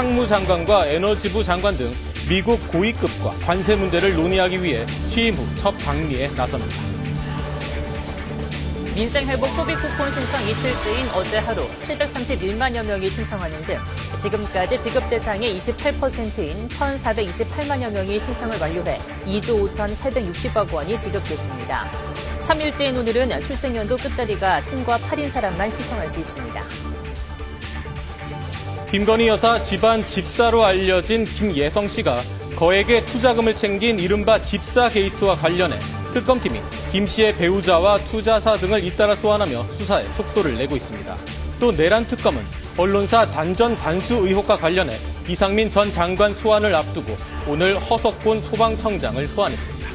상무장관과 에너지부 장관 등 미국 고위급과 관세 문제를 논의하기 위해 취임 후 첫 방미에 나섭니다. 민생회복 소비 쿠폰 신청 이틀째인 어제 하루 731만여 명이 신청하는 등 지금까지 지급 대상의 28%인 1,428만여 명이 신청을 완료해 2조 5,860억 원이 지급됐습니다. 3일째인 오늘은 출생연도 끝자리가 3과 8인 사람만 신청할 수 있습니다. 김건희 여사 집안 집사로 알려진 김예성 씨가 거액의 투자금을 챙긴 이른바 집사 게이트와 관련해 특검팀이 김 씨의 배우자와 투자사 등을 잇따라 소환하며 수사에 속도를 내고 있습니다. 또 내란 특검은 언론사 단전 단수 의혹과 관련해 이상민 전 장관 소환을 앞두고 오늘 허석곤 소방청장을 소환했습니다.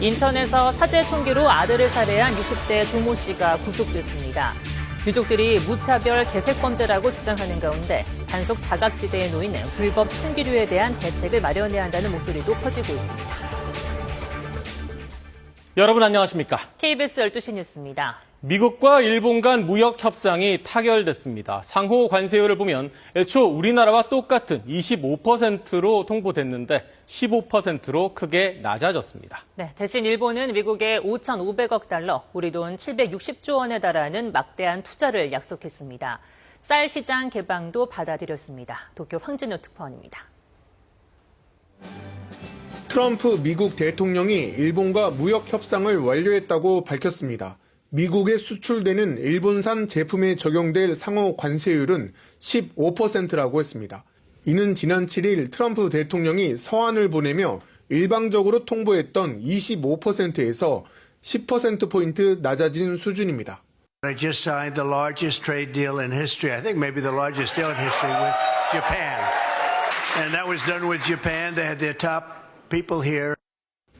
인천에서 사제 총기로 아들을 살해한 60대 조모 씨가 구속됐습니다. 유족들이 무차별 계획범죄라고 주장하는 가운데 단속 사각지대에 놓인 불법 총기류에 대한 대책을 마련해야 한다는 목소리도 커지고 있습니다. 여러분 안녕하십니까? KBS 12시 뉴스입니다. 미국과 일본 간 무역 협상이 타결됐습니다. 상호 관세율을 보면 애초 우리나라와 똑같은 25%로 통보됐는데 15%로 크게 낮아졌습니다. 네, 대신 일본은 미국에 5,500억 달러, 우리 돈 760조 원에 달하는 막대한 투자를 약속했습니다. 쌀 시장 개방도 받아들였습니다. 도쿄 황진우 특파원입니다. 트럼프 미국 대통령이 일본과 무역 협상을 완료했다고 밝혔습니다. 미국에 수출되는 일본산 제품에 적용될 상호 관세율은 15%라고 했습니다. 이는 지난 7일 트럼프 대통령이 서한을 보내며 일방적으로 통보했던 25%에서 10%포인트 낮아진 수준입니다. I just signed the largest trade deal in history. I think maybe the largest deal in history with Japan. And that was done with Japan. They had their top people here.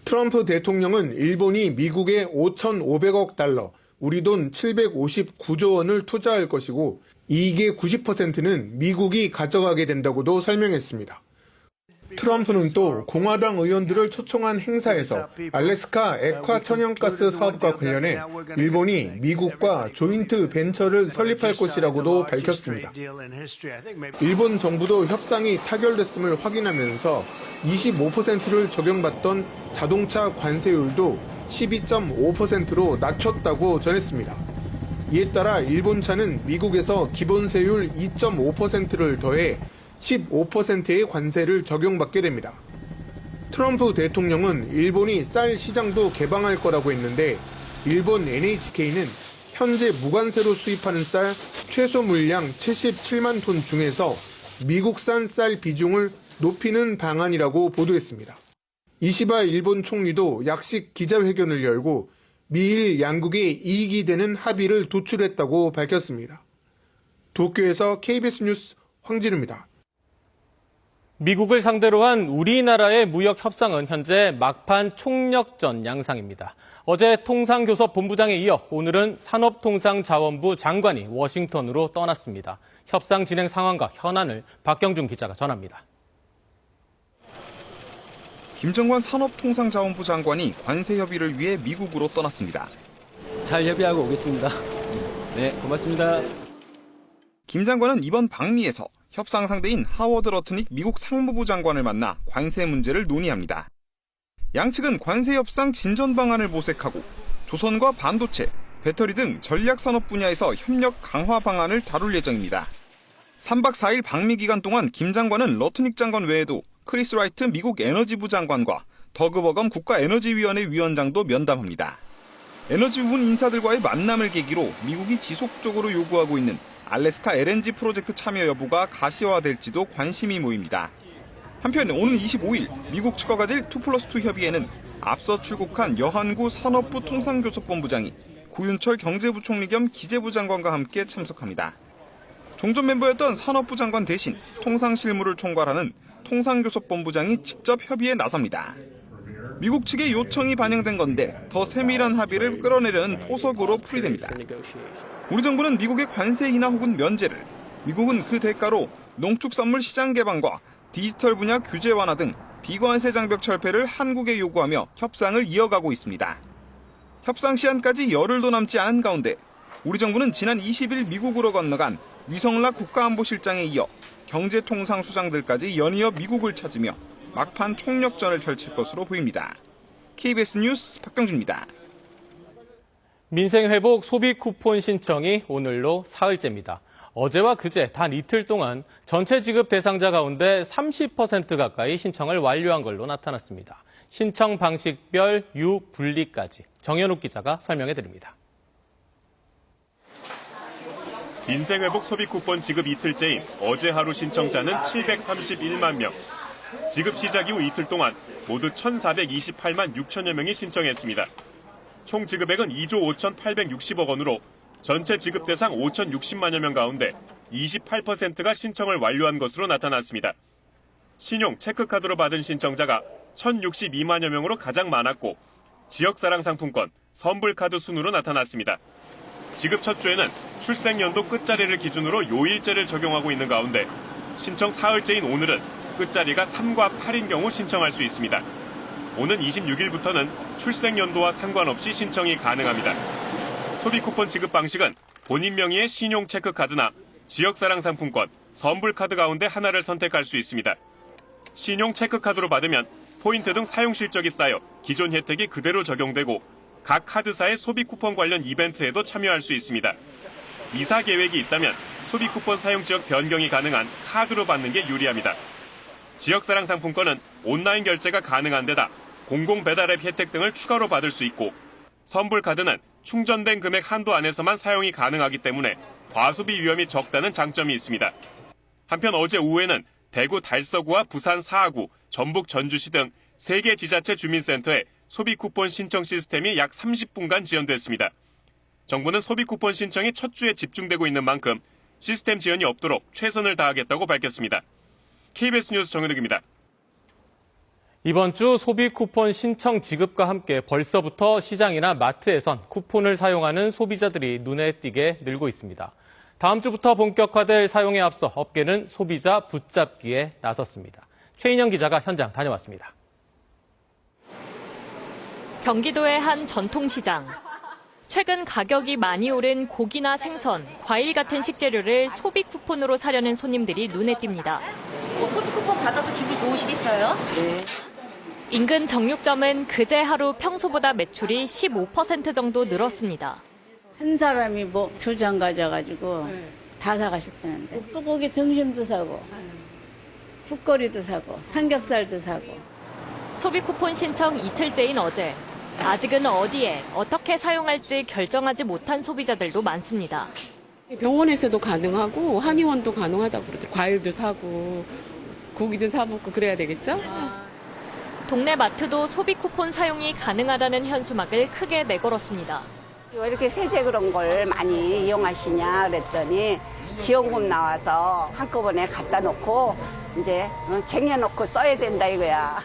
트럼프 대통령은 일본이 미국에 5,500억 달러, 우리 돈 759조 원을 투자할 것이고 이익의 90%는 미국이 가져가게 된다고도 설명했습니다. 트럼프는 또 공화당 의원들을 초청한 행사에서 알래스카 액화 천연가스 사업과 관련해 일본이 미국과 조인트 벤처를 설립할 것이라고도 밝혔습니다. 일본 정부도 협상이 타결됐음을 확인하면서 25%를 적용받던 자동차 관세율도 12.5%로 낮췄다고 전했습니다. 이에 따라 일본 차는 미국에서 기본세율 2.5%를 더해 15%의 관세를 적용받게 됩니다. 트럼프 대통령은 일본이 쌀 시장도 개방할 거라고 했는데 일본 NHK는 현재 무관세로 수입하는 쌀 최소 물량 77만 톤 중에서 미국산 쌀 비중을 높이는 방안이라고 보도했습니다. 이시바 일본 총리도 약식 기자회견을 열고 미일 양국의 이익이 되는 합의를 도출했다고 밝혔습니다. 도쿄에서 KBS 뉴스 황진우입니다. 미국을 상대로 한 우리나라의 무역 협상은 현재 막판 총력전 양상입니다. 어제 통상교섭 본부장에 이어 오늘은 산업통상자원부 장관이 워싱턴으로 떠났습니다. 협상 진행 상황과 현안을 박경준 기자가 전합니다. 김정관 산업통상자원부 장관이 관세 협의를 위해 미국으로 떠났습니다. 잘 협의하고 오겠습니다. 네, 고맙습니다. 김 장관은 이번 방미에서 협상 상대인 하워드 러트닉 미국 상무부 장관을 만나 관세 문제를 논의합니다. 양측은 관세 협상 진전 방안을 모색하고 조선과 반도체, 배터리 등 전략 산업 분야에서 협력 강화 방안을 다룰 예정입니다. 3박 4일 방미 기간 동안 김 장관은 러트닉 장관 외에도 크리스 라이트 미국 에너지부 장관과 더그버검 국가에너지위원회 위원장도 면담합니다. 에너지 부분 인사들과의 만남을 계기로 미국이 지속적으로 요구하고 있는 알래스카 LNG 프로젝트 참여 여부가 가시화될지도 관심이 모입니다. 한편 오는 25일 미국 측과 가질 2 플러스 2 협의회는 앞서 출국한 여한구 산업부 통상교섭본부장이 구윤철 경제부총리 겸 기재부 장관과 함께 참석합니다. 종전 멤버였던 산업부 장관 대신 통상 실무를 총괄하는 통상교섭본부장이 직접 협의에 나섭니다. 미국 측의 요청이 반영된 건데 더 세밀한 합의를 끌어내려는 포석으로 풀이됩니다. 우리 정부는 미국의 관세 인하 혹은 면제를, 미국은 그 대가로 농축산물 시장 개방과 디지털 분야 규제 완화 등 비관세 장벽 철폐를 한국에 요구하며 협상을 이어가고 있습니다. 협상 시한까지 열흘도 남지 않은 가운데 우리 정부는 지난 20일 미국으로 건너간 위성락 국가안보실장에 이어 경제통상 수장들까지 연이어 미국을 찾으며 막판 총력전을 펼칠 것으로 보입니다. KBS 뉴스 박병준입니다. 민생 회복 소비 쿠폰 신청이 오늘로 사흘째입니다. 어제와 그제 단 이틀 동안 전체 지급 대상자 가운데 30% 가까이 신청을 완료한 걸로 나타났습니다. 신청 방식별 유분리까지 정현욱 기자가 설명해 드립니다. 민생회복 소비 쿠폰 지급 이틀째인 어제 하루 신청자는 731만 명. 지급 시작 이후 이틀 동안 모두 1,428만 6천여 명이 신청했습니다. 총 지급액은 2조 5,860억 원으로 전체 지급 대상 5,060만여 명 가운데 28%가 신청을 완료한 것으로 나타났습니다. 신용, 체크카드로 받은 신청자가 1,062만여 명으로 가장 많았고 지역사랑 상품권, 선불카드 순으로 나타났습니다. 지급 첫 주에는 출생연도 끝자리를 기준으로 요일제를 적용하고 있는 가운데 신청 사흘째인 오늘은 끝자리가 3과 8인 경우 신청할 수 있습니다. 오는 26일부터는 출생연도와 상관없이 신청이 가능합니다. 소비 쿠폰 지급 방식은 본인 명의의 신용 체크카드나 지역사랑 상품권, 선불카드 가운데 하나를 선택할 수 있습니다. 신용 체크카드로 받으면 포인트 등 사용 실적이 쌓여 기존 혜택이 그대로 적용되고 각 카드사의 소비 쿠폰 관련 이벤트에도 참여할 수 있습니다. 이사 계획이 있다면 소비 쿠폰 사용 지역 변경이 가능한 카드로 받는 게 유리합니다. 지역사랑 상품권은 온라인 결제가 가능한 데다 공공 배달앱 혜택 등을 추가로 받을 수 있고 선불 카드는 충전된 금액 한도 안에서만 사용이 가능하기 때문에 과소비 위험이 적다는 장점이 있습니다. 한편 어제 오후에는 대구 달서구와 부산 사하구, 전북 전주시 등 3개 지자체 주민센터에 소비 쿠폰 신청 시스템이 약 30분간 지연됐습니다. 정부는 소비 쿠폰 신청이 첫 주에 집중되고 있는 만큼 시스템 지연이 없도록 최선을 다하겠다고 밝혔습니다. KBS 뉴스 정현욱입니다. 이번 주 소비 쿠폰 신청 지급과 함께 벌써부터 시장이나 마트에선 쿠폰을 사용하는 소비자들이 눈에 띄게 늘고 있습니다. 다음 주부터 본격화될 사용에 앞서 업계는 소비자 붙잡기에 나섰습니다. 최인영 기자가 현장 다녀왔습니다. 경기도의 한 전통시장. 최근 가격이 많이 오른 고기나 생선, 과일 같은 식재료를 소비 쿠폰으로 사려는 손님들이 눈에 띕니다. 소비 쿠폰 받아도 기분 좋으시겠어요? 인근 정육점은 그제 하루 평소보다 매출이 15% 정도 늘었습니다. 한 사람이 뭐 두 장 가져가지고 다 사가셨다는데 소고기 등심도 사고 풋거리도 사고 삼겹살도 사고 소비 쿠폰 신청 이틀째인 어제. 아직은 어디에 어떻게 사용할지 결정하지 못한 소비자들도 많습니다. 병원에서도 가능하고 한의원도 가능하다고 그러더라고요. 과일도 사고 고기도 사 먹고 그래야 되겠죠? 동네 마트도 소비 쿠폰 사용이 가능하다는 현수막을 크게 내걸었습니다. 왜 이렇게 세제 그런 걸 많이 이용하시냐 그랬더니 지원금 나와서 한꺼번에 갖다 놓고 이제 어, 쟁여놓고 써야 된다 이거야.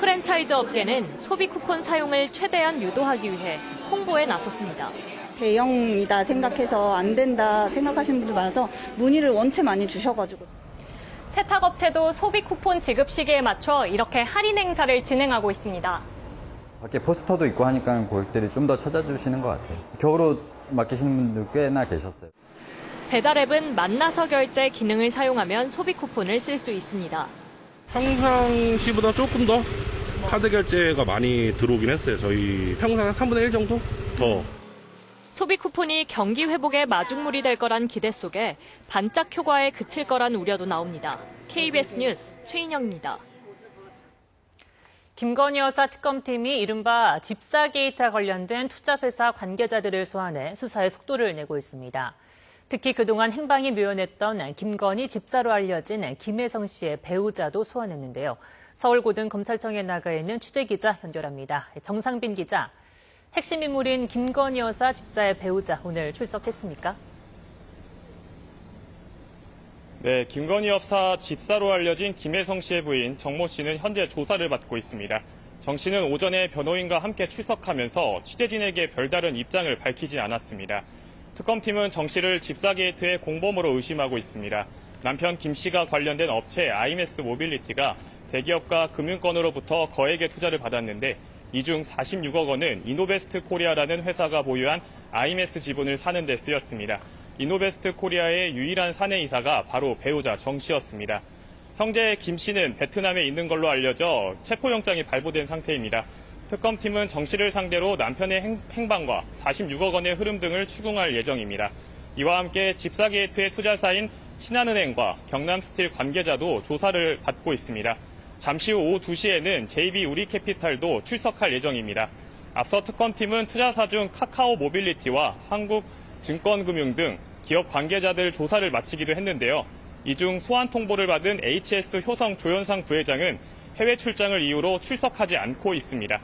프랜차이즈 업계는 소비 쿠폰 사용을 최대한 유도하기 위해 홍보에 나섰습니다. 대형이다 생각해서 안 된다 생각하시는 분들 많아서 문의를 원체 많이 주셔가지고. 세탁업체도 소비 쿠폰 지급 시기에 맞춰 이렇게 할인 행사를 진행하고 있습니다. 밖에 포스터도 있고 하니까 고객들이 좀 더 찾아주시는 것 같아요. 겨울옷 맡기시는 분들 꽤나 계셨어요. 배달앱은 만나서 결제 기능을 사용하면 소비 쿠폰을 쓸 수 있습니다. 평상시보다 조금 더 카드 결제가 많이 들어오긴 했어요. 저희 평상 한 3분의 1 정도 더. 소비 쿠폰이 경기 회복에 마중물이 될 거란 기대 속에 반짝 효과에 그칠 거란 우려도 나옵니다. KBS 뉴스 최인영입니다. 김건희 여사 특검팀이 이른바 집사 게이트와 관련된 투자회사 관계자들을 소환해 수사에 속도를 내고 있습니다. 특히 그동안 행방이 묘연했던 김건희 집사로 알려진 김혜성 씨의 배우자도 소환했는데요. 서울고등검찰청에 나가 있는 취재기자 연결합니다. 정상빈 기자, 핵심 인물인 김건희 여사 집사의 배우자 오늘 출석했습니까? 네, 김건희 여사 집사로 알려진 김혜성 씨의 부인 정모 씨는 현재 조사를 받고 있습니다. 정 씨는 오전에 변호인과 함께 출석하면서 취재진에게 별다른 입장을 밝히지 않았습니다. 특검팀은 정 씨를 집사 게이트의 공범으로 의심하고 있습니다. 남편 김 씨가 관련된 업체 아이메스 모빌리티가 대기업과 금융권으로부터 거액의 투자를 받았는데 이 중 46억 원은 이노베스트 코리아라는 회사가 보유한 아이메스 지분을 사는 데 쓰였습니다. 이노베스트 코리아의 유일한 사내이사가 바로 배우자 정 씨였습니다. 형제 김 씨는 베트남에 있는 걸로 알려져 체포영장이 발부된 상태입니다. 특검팀은 정 씨를 상대로 남편의 행, 행방과 46억 원의 흐름 등을 추궁할 예정입니다. 이와 함께 집사게이트의 투자사인 신한은행과 경남스틸 관계자도 조사를 받고 있습니다. 잠시 후 오후 2시에는 JB 우리캐피탈도 출석할 예정입니다. 앞서 특검팀은 투자사 중 카카오 모빌리티와 한국증권금융 등 기업 관계자들 조사를 마치기도 했는데요. 이 중 소환 통보를 받은 HS 효성 조현상 부회장은 해외 출장을 이유로 출석하지 않고 있습니다.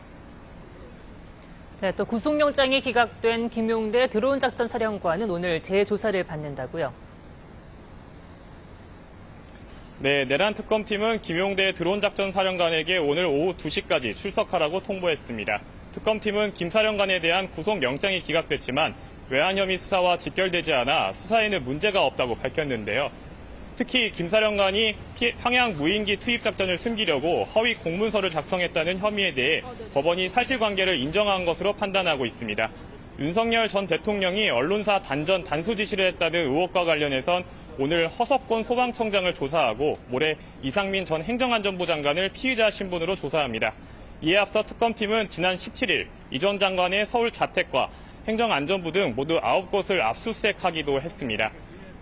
네, 또 구속영장이 기각된 김용대 드론 작전 사령관은 오늘 재조사를 받는다고요. 네, 내란 특검팀은 김용대 드론 작전 사령관에게 오늘 오후 2시까지 출석하라고 통보했습니다. 특검팀은 김 사령관에 대한 구속 영장이 기각됐지만 외환 혐의 수사와 직결되지 않아 수사에는 문제가 없다고 밝혔는데요. 특히 김 사령관이 평양 무인기 투입 작전을 숨기려고 허위 공문서를 작성했다는 혐의에 대해 법원이 사실관계를 인정한 것으로 판단하고 있습니다. 윤석열 전 대통령이 언론사 단전 단수 지시를 했다는 의혹과 관련해선 오늘 허석권 소방청장을 조사하고 모레 이상민 전 행정안전부 장관을 피의자 신분으로 조사합니다. 이에 앞서 특검팀은 지난 17일 이 전 장관의 서울 자택과 행정안전부 등 모두 9곳을 압수수색하기도 했습니다.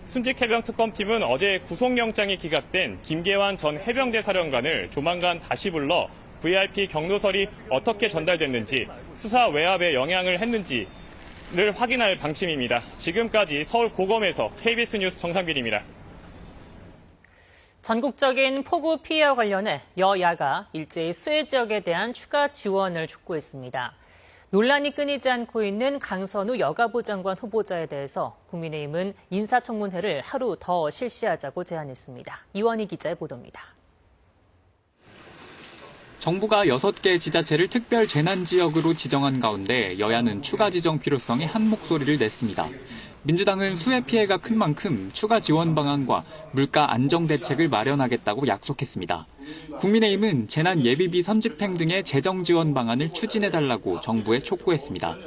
순직 해병 특검팀은 어제 구속영장이 기각된 김계환 전 해병대 사령관을 조만간 다시 불러 VIP 경로설이 어떻게 전달됐는지 수사 외압에 영향을 했는지를 확인할 방침입니다. 지금까지 서울 고검에서 KBS 뉴스 정상빈입니다. 전국적인 폭우 피해와 관련해 여야가 일제히 수해 지역에 대한 추가 지원을 촉구했습니다. 논란이 끊이지 않고 있는 강선우 여가부 장관 후보자에 대해서 국민의힘은 인사청문회를 하루 더 실시하자고 제안했습니다. 이원희 기자의 보도입니다. 정부가 6개 지자체를 특별 재난 지역으로 지정한 가운데 여야는 추가 지정 필요성에 한 목소리를 냈습니다. 민주당은 수해 피해가 큰 만큼 추가 지원 방안과 물가 안정 대책을 마련하겠다고 약속했습니다. 국민의힘은 재난 예비비 선집행 등의 재정 지원 방안을 추진해달라고 정부에 촉구했습니다.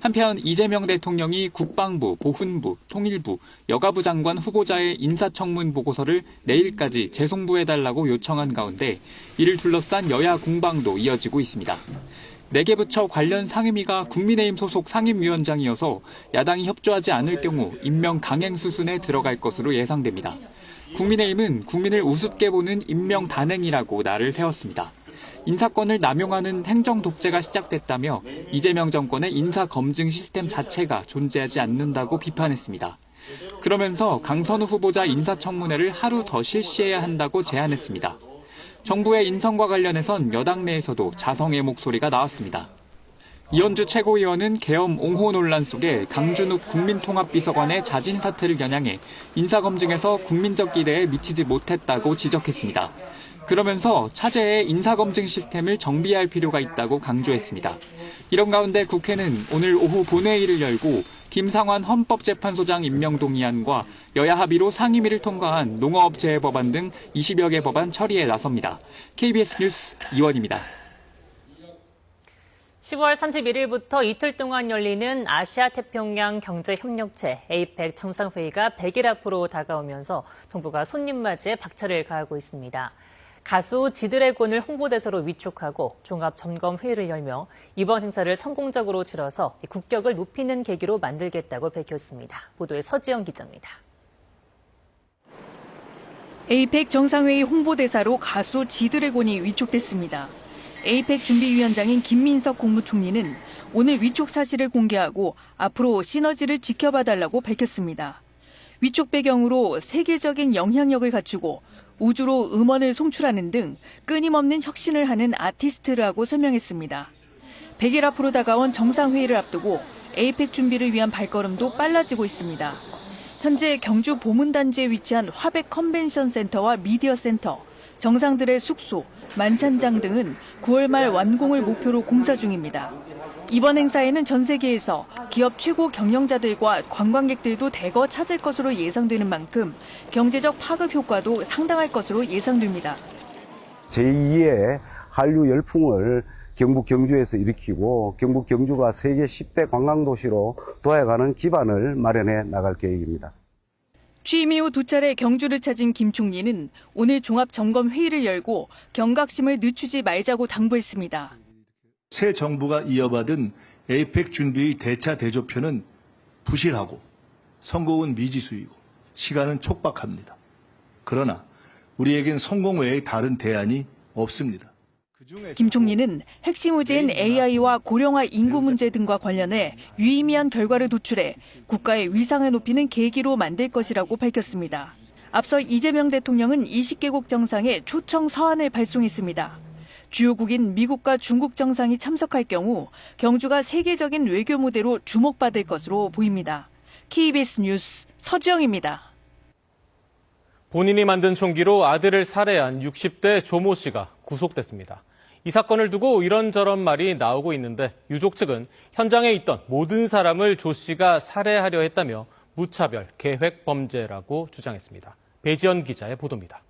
한편 이재명 대통령이 국방부, 보훈부, 통일부, 여가부 장관 후보자의 인사청문 보고서를 내일까지 재송부해달라고 요청한 가운데 이를 둘러싼 여야 공방도 이어지고 있습니다. 4개 부처 관련 상임위가 국민의힘 소속 상임위원장이어서 야당이 협조하지 않을 경우 임명 강행 수순에 들어갈 것으로 예상됩니다. 국민의힘은 국민을 우습게 보는 임명 단행이라고 날을 세웠습니다. 인사권을 남용하는 행정 독재가 시작됐다며 이재명 정권의 인사 검증 시스템 자체가 존재하지 않는다고 비판했습니다. 그러면서 강선우 후보자 인사청문회를 하루 더 실시해야 한다고 제안했습니다. 정부의 인선과 관련해선 여당 내에서도 자성의 목소리가 나왔습니다. 이현주 최고위원은 계엄 옹호 논란 속에 강준욱 국민통합비서관의 자진 사퇴를 겨냥해 인사검증에서 국민적 기대에 미치지 못했다고 지적했습니다. 그러면서 차제의 인사검증 시스템을 정비할 필요가 있다고 강조했습니다. 이런 가운데 국회는 오늘 오후 본회의를 열고 김상환 헌법재판소장 임명 동의안과 여야 합의로 상임위를 통과한 농어업체의 법안 등 20여 개 법안 처리에 나섭니다. KBS 뉴스 이원입니다. 10월 31일부터 이틀 동안 열리는 아시아 태평양 경제협력체 APEC 정상회의가 100일 앞으로 다가오면서 정부가 손님 맞이에 박차를 가하고 있습니다. 가수 지드래곤을 홍보대사로 위촉하고 종합 점검 회의를 열며 이번 행사를 성공적으로 치러서 국격을 높이는 계기로 만들겠다고 밝혔습니다. 보도에 서지영 기자입니다. 에이펙 정상회의 홍보대사로 가수 지드래곤이 위촉됐습니다. 에이펙 준비위원장인 김민석 국무총리는 오늘 위촉 사실을 공개하고 앞으로 시너지를 지켜봐달라고 밝혔습니다. 위촉 배경으로 세계적인 영향력을 갖추고 우주로 음원을 송출하는 등 끊임없는 혁신을 하는 아티스트라고 설명했습니다. 100일 앞으로 다가온 정상회의를 앞두고 에이펙 준비를 위한 발걸음도 빨라지고 있습니다. 현재 경주 보문단지에 위치한 화백 컨벤션 센터와 미디어 센터, 정상들의 숙소, 만찬장 등은 9월 말 완공을 목표로 공사 중입니다. 이번 행사에는 전 세계에서 기업 최고 경영자들과 관광객들도 대거 찾을 것으로 예상되는 만큼 경제적 파급 효과도 상당할 것으로 예상됩니다. 제2의 한류 열풍을 경북 경주에서 일으키고 경북 경주가 세계 10대 관광도시로 도약하는 기반을 마련해 나갈 계획입니다. 취임 이후 두 차례 경주를 찾은 김 총리는 오늘 종합 점검 회의를 열고 경각심을 늦추지 말자고 당부했습니다. 새 정부가 이어받은 에이펙 준비의 대차 대조표는 부실하고 성공은 미지수이고 시간은 촉박합니다. 그러나 우리에겐 성공 외의 다른 대안이 없습니다. 김 총리는 핵심 호재인 AI와 고령화 인구 문제 등과 관련해 유의미한 결과를 도출해 국가의 위상을 높이는 계기로 만들 것이라고 밝혔습니다. 앞서 이재명 대통령은 20개국 정상에 초청 서한을 발송했습니다. 주요국인 미국과 중국 정상이 참석할 경우 경주가 세계적인 외교 무대로 주목받을 것으로 보입니다. KBS 뉴스 서지영입니다. 본인이 만든 총기로 아들을 살해한 60대 조모 씨가 구속됐습니다. 이 사건을 두고 이런저런 말이 나오고 있는데 유족 측은 현장에 있던 모든 사람을 조 씨가 살해하려 했다며 무차별 계획 범죄라고 주장했습니다. 배지연 기자의 보도입니다.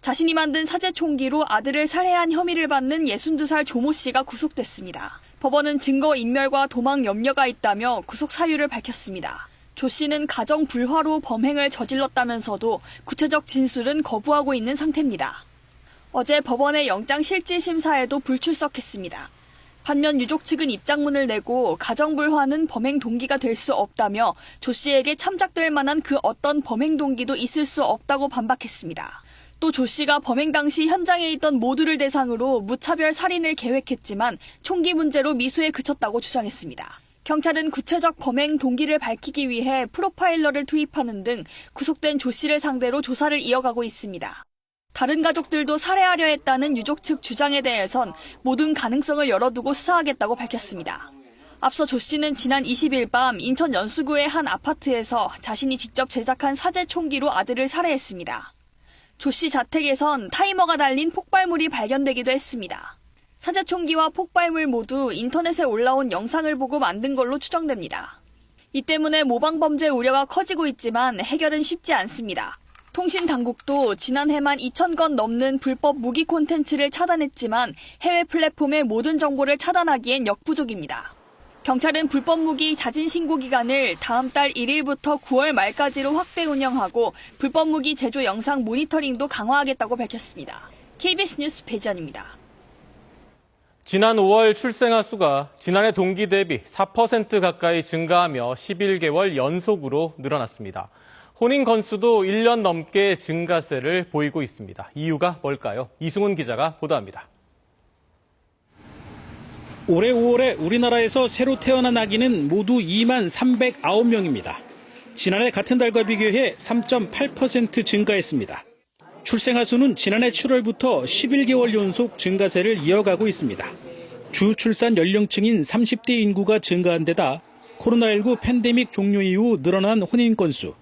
자신이 만든 사제 총기로 아들을 살해한 혐의를 받는 62살 조모 씨가 구속됐습니다. 법원은 증거 인멸과 도망 염려가 있다며 구속 사유를 밝혔습니다. 조 씨는 가정 불화로 범행을 저질렀다면서도 구체적 진술은 거부하고 있는 상태입니다. 어제 법원의 영장 실질 심사에도 불출석했습니다. 반면 유족 측은 입장문을 내고 가정 불화는 범행 동기가 될 수 없다며 조 씨에게 참작될 만한 그 어떤 범행 동기도 있을 수 없다고 반박했습니다. 또 조 씨가 범행 당시 현장에 있던 모두를 대상으로 무차별 살인을 계획했지만 총기 문제로 미수에 그쳤다고 주장했습니다. 경찰은 구체적 범행 동기를 밝히기 위해 프로파일러를 투입하는 등 구속된 조 씨를 상대로 조사를 이어가고 있습니다. 다른 가족들도 살해하려 했다는 유족 측 주장에 대해선 모든 가능성을 열어두고 수사하겠다고 밝혔습니다. 앞서 조 씨는 지난 20일 밤 인천 연수구의 한 아파트에서 자신이 직접 제작한 사제 총기로 아들을 살해했습니다. 조 씨 자택에선 타이머가 달린 폭발물이 발견되기도 했습니다. 사제 총기와 폭발물 모두 인터넷에 올라온 영상을 보고 만든 걸로 추정됩니다. 이 때문에 모방 범죄 우려가 커지고 있지만 해결은 쉽지 않습니다. 통신 당국도 지난해만 2,000건 넘는 불법 무기 콘텐츠를 차단했지만 해외 플랫폼의 모든 정보를 차단하기엔 역부족입니다. 경찰은 불법 무기 자진 신고 기간을 다음 달 1일부터 9월 말까지로 확대 운영하고 불법 무기 제조 영상 모니터링도 강화하겠다고 밝혔습니다. KBS 뉴스 배지연입니다. 지난 5월 출생아 수가 지난해 동기 대비 4% 가까이 증가하며 11개월 연속으로 늘어났습니다. 혼인 건수도 1년 넘게 증가세를 보이고 있습니다. 이유가 뭘까요? 이승훈 기자가 보도합니다. 올해 5월에 우리나라에서 새로 태어난 아기는 모두 2만 309명입니다. 지난해 같은 달과 비교해 3.8% 증가했습니다. 출생아 수는 지난해 7월부터 11개월 연속 증가세를 이어가고 있습니다. 주 출산 연령층인 30대 인구가 증가한 데다 코로나19 팬데믹 종료 이후 늘어난 혼인 건수,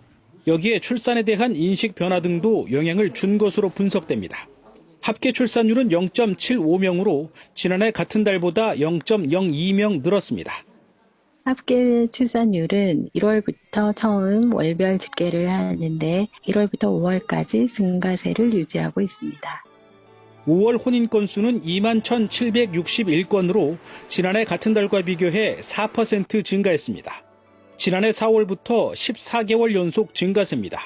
여기에 출산에 대한 인식 변화 등도 영향을 준 것으로 분석됩니다. 합계 출산율은 0.75명으로 지난해 같은 달보다 0.02명 늘었습니다. 합계 출산율은 1월부터 처음 월별 집계를 하는데 1월부터 5월까지 증가세를 유지하고 있습니다. 5월 혼인 건수는 2만 1,761건으로 지난해 같은 달과 비교해 4% 증가했습니다. 지난해 4월부터 14개월 연속 증가세입니다.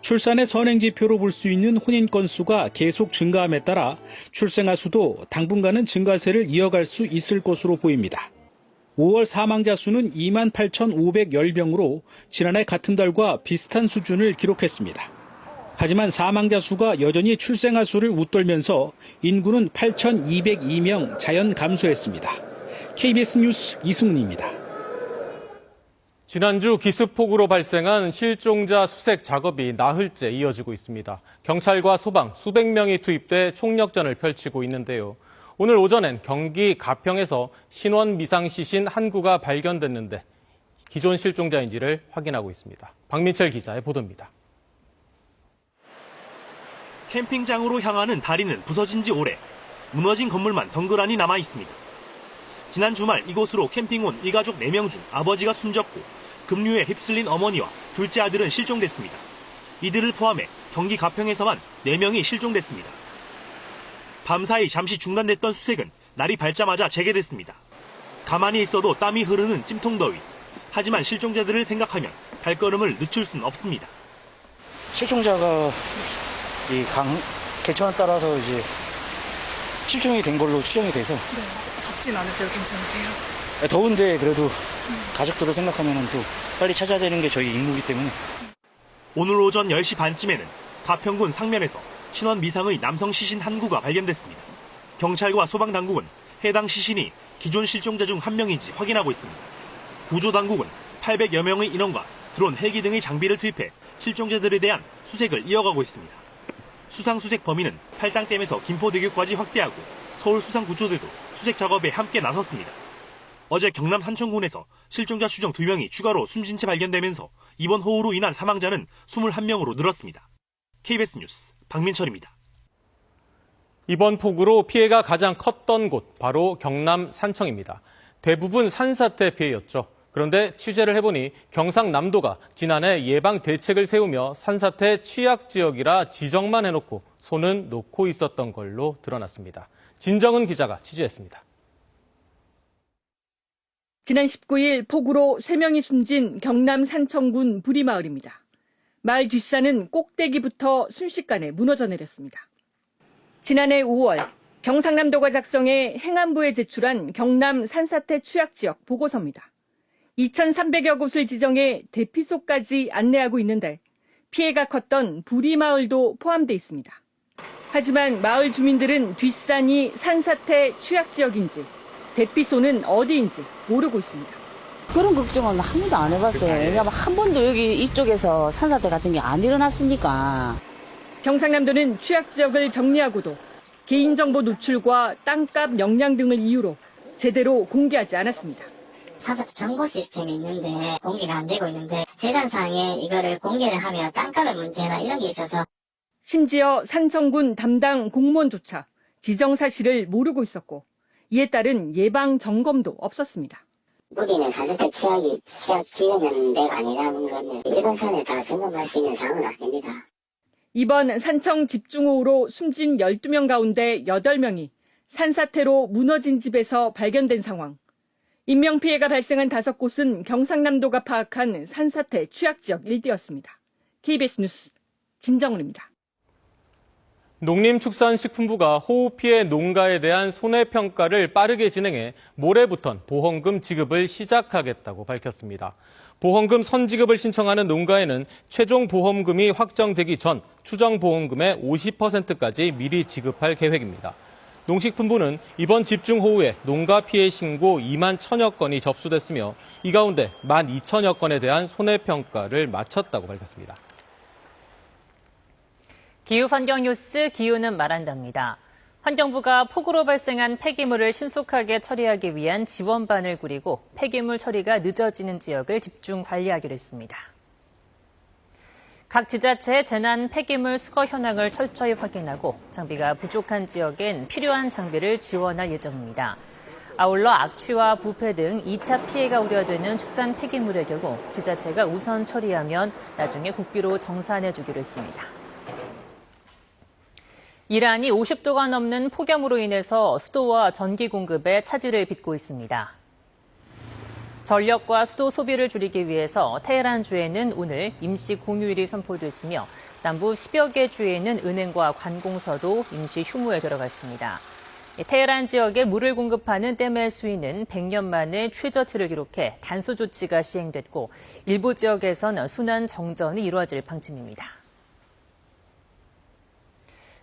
출산의 선행지표로 볼 수 있는 혼인 건수가 계속 증가함에 따라 출생아 수도 당분간은 증가세를 이어갈 수 있을 것으로 보입니다. 5월 사망자 수는 2만 8,510명으로 지난해 같은 달과 비슷한 수준을 기록했습니다. 하지만 사망자 수가 여전히 출생아 수를 웃돌면서 인구는 8,202명 자연 감소했습니다. KBS 뉴스 이승훈입니다. 지난주 기습폭우로 발생한 실종자 수색 작업이 나흘째 이어지고 있습니다. 경찰과 소방 수백 명이 투입돼 총력전을 펼치고 있는데요. 오늘 오전엔 경기 가평에서 신원 미상 시신 한 구가 발견됐는데 기존 실종자인지를 확인하고 있습니다. 박민철 기자의 보도입니다. 캠핑장으로 향하는 다리는 부서진 지 오래 무너진 건물만 덩그러니 남아 있습니다. 지난 주말 이곳으로 캠핑 온 일가족 4명 중 아버지가 숨졌고 급류에 휩쓸린 어머니와 둘째 아들은 실종됐습니다. 이들을 포함해 경기 가평에서만 4명이 실종됐습니다. 밤사이 잠시 중단됐던 수색은 날이 밝자마자 재개됐습니다. 가만히 있어도 땀이 흐르는 찜통더위. 하지만 실종자들을 생각하면 발걸음을 늦출 순 없습니다. 실종자가 이 강 개천에 따라서 이제 실종이 된 걸로 추정이 돼서 덥진 않으세요? 괜찮으세요? 더운데 그래도 가족들을 생각하면 또 빨리 찾아야 되는 게 저희 임무이기 때문에 오늘 오전 10시 반쯤에는 가평군 상면에서 신원 미상의 남성 시신 한 구가 발견됐습니다. 경찰과 소방당국은 해당 시신이 기존 실종자 중 한 명인지 확인하고 있습니다. 구조당국은 800여 명의 인원과 드론 헬기 등의 장비를 투입해 실종자들에 대한 수색을 이어가고 있습니다. 수상수색 범위는 팔당댐에서 김포대교까지 확대하고 서울 수상구조대도 수색 작업에 함께 나섰습니다. 어제 경남 산청군에서 실종자 추정 2명이 추가로 숨진 채 발견되면서 이번 호우로 인한 사망자는 21명으로 늘었습니다. KBS 뉴스 박민철입니다. 이번 폭우로 피해가 가장 컸던 곳 바로 경남 산청입니다. 대부분 산사태 피해였죠. 그런데 취재를 해보니 경상남도가 지난해 예방 대책을 세우며 산사태 취약 지역이라 지정만 해놓고 손은 놓고 있었던 걸로 드러났습니다. 진정은 기자가 취재했습니다. 지난 19일 폭우로 3명이 숨진 경남 산청군 부리마을입니다. 마을 뒷산은 꼭대기부터 순식간에 무너져 내렸습니다. 지난해 5월 경상남도가 작성해 행안부에 제출한 경남 산사태 취약지역 보고서입니다. 2,300여 곳을 지정해 대피소까지 안내하고 있는데 피해가 컸던 부리마을도 포함돼 있습니다. 하지만 마을 주민들은 뒷산이 산사태 취약지역인지 대피소는 어디인지 모르고 있습니다. 그런 걱정은 한 번도 안 해봤어요. 왜냐면 한 번도 여기 이쪽에서 산사태 같은 게 안 일어났으니까. 경상남도는 취약 지역을 정리하고도 개인정보 노출과 땅값 영향 등을 이유로 제대로 공개하지 않았습니다. 산사태 정보 시스템이 있는데 공개가 안 되고 있는데 재단상에 이거를 공개를 하면 땅값의 문제나 이런 게 있어서 심지어 산청군 담당 공무원조차 지정 사실을 모르고 있었고 이에 따른 예방 점검도 없었습니다. 우리는 산사태 취약이 취약 지역인 데가 아니라는 거는 일반 산에 다 점검할 수 있는 상황은 아닙니다. 이번 산청 집중호우로 숨진 12명 가운데 8명이 산사태로 무너진 집에서 발견된 상황. 인명피해가 발생한 다섯 곳은 경상남도가 파악한 산사태 취약지역 일대였습니다. KBS 뉴스 진정훈입니다. 농림축산식품부가 호우 피해 농가에 대한 손해평가를 빠르게 진행해 모레부턴 보험금 지급을 시작하겠다고 밝혔습니다. 보험금 선지급을 신청하는 농가에는 최종 보험금이 확정되기 전 추정 보험금의 50%까지 미리 지급할 계획입니다. 농식품부는 이번 집중호우에 농가 피해 신고 2만 천여 건이 접수됐으며 이 가운데 1만 2천여 건에 대한 손해평가를 마쳤다고 밝혔습니다. 기후 환경 뉴스 기후는 말한답니다. 환경부가 폭우로 발생한 폐기물을 신속하게 처리하기 위한 지원반을 꾸리고 폐기물 처리가 늦어지는 지역을 집중 관리하기로 했습니다. 각 지자체의 재난 폐기물 수거 현황을 철저히 확인하고 장비가 부족한 지역엔 필요한 장비를 지원할 예정입니다. 아울러 악취와 부패 등 2차 피해가 우려되는 축산 폐기물의 경우 지자체가 우선 처리하면 나중에 국비로 정산해 주기로 했습니다. 이란이 50도가 넘는 폭염으로 인해서 수도와 전기 공급에 차질을 빚고 있습니다. 전력과 수도 소비를 줄이기 위해서 테헤란 주에는 오늘 임시 공휴일이 선포됐으며 남부 10여 개 주에는 은행과 관공서도 임시 휴무에 들어갔습니다. 테헤란 지역에 물을 공급하는 댐의 수위는 100년 만에 최저치를 기록해 단수 조치가 시행됐고 일부 지역에선 순환 정전이 이루어질 방침입니다.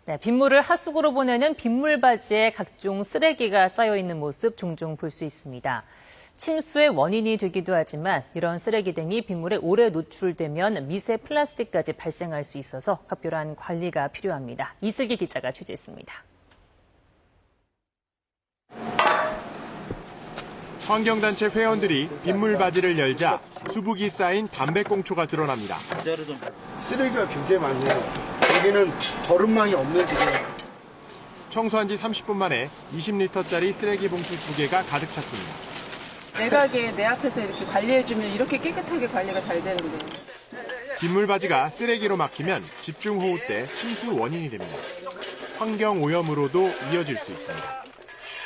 네, 빗물을 하수구로 보내는 빗물 바지에 각종 쓰레기가 쌓여 있는 모습 종종 볼 수 있습니다. 침수의 원인이 되기도 하지만 이런 쓰레기 등이 빗물에 오래 노출되면 미세 플라스틱까지 발생할 수 있어서 각별한 관리가 필요합니다. 이슬기 기자가 취재했습니다. 환경단체 회원들이 빗물 바지를 열자 수북이 쌓인 담배꽁초가 드러납니다. 쓰레기가 굉장히 많네요. 여기는 버릇망이 없는 지금. 청소한 지 30분 만에 20리터짜리 쓰레기 봉투 두 개가 가득 찼습니다. 내가게 내 앞에서 이렇게 관리해주면 이렇게 깨끗하게 관리가 잘 되는데. 빗물 바지가 쓰레기로 막히면 집중호우 때 침수 원인이 됩니다. 환경 오염으로도 이어질 수 있습니다.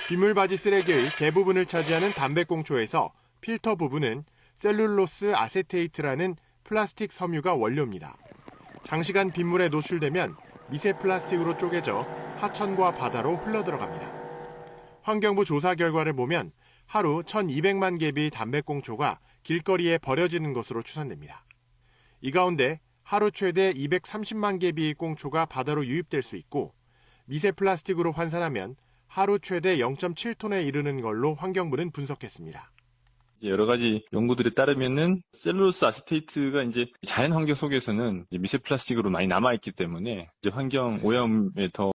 빗물 바지 쓰레기의 대부분을 차지하는 담배꽁초에서 필터 부분은 셀룰로스 아세테이트라는 플라스틱 섬유가 원료입니다. 장시간 빗물에 노출되면 미세 플라스틱으로 쪼개져 하천과 바다로 흘러들어갑니다. 환경부 조사 결과를 보면 하루 1200만 개비 담배꽁초가 길거리에 버려지는 것으로 추산됩니다. 이 가운데 하루 최대 230만 개비의 꽁초가 바다로 유입될 수 있고 미세 플라스틱으로 환산하면 하루 최대 0.7톤에 이르는 걸로 환경부는 분석했습니다. 여러 가지 연구들에 따르면은 셀룰로스 아세테이트가 이제 자연 환경 속에서는 이제 미세 플라스틱으로 많이 남아 있기 때문에 이제 환경 오염에 더